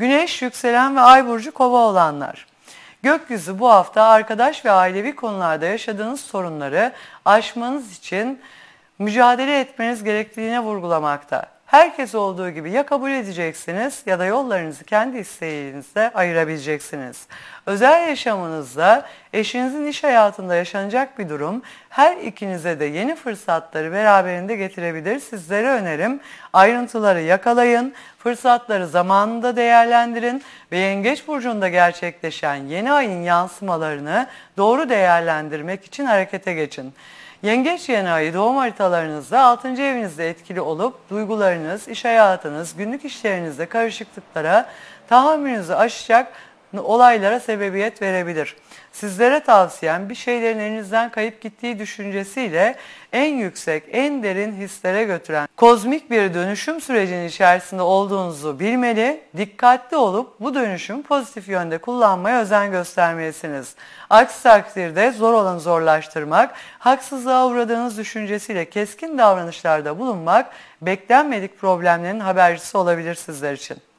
Güneş, yükselen ve ay burcu kova olanlar. Gökyüzü bu hafta arkadaş ve ailevi konularda yaşadığınız sorunları aşmanız için mücadele etmeniz gerektiğine vurgulamakta. Herkes olduğu gibi ya kabul edeceksiniz ya da yollarınızı kendi isteğinizle ayırabileceksiniz. Özel yaşamınızda eşinizin iş hayatında yaşanacak bir durum her ikinize de yeni fırsatları beraberinde getirebilir. Sizlere önerim ayrıntıları yakalayın, fırsatları zamanında değerlendirin ve Yengeç Burcu'nda gerçekleşen yeni ayın yansımalarını doğru değerlendirmek için harekete geçin. Yengeç yeni ayı doğum haritalarınızda 6. evinizde etkili olup duygularınız, iş hayatınız, günlük işlerinizde karışıklıklara tahammülünüzü aşacak olaylara sebebiyet verebilir. Sizlere tavsiyem bir şeylerin elinizden kayıp gittiği düşüncesiyle en yüksek, en derin hislere götüren kozmik bir dönüşüm sürecinin içerisinde olduğunuzu bilmeli, dikkatli olup bu dönüşüm pozitif yönde kullanmaya özen göstermelisiniz. Aksi takdirde zor olanı zorlaştırmak, haksızlığa uğradığınız düşüncesiyle keskin davranışlarda bulunmak beklenmedik problemlerin habercisi olabilir sizler için.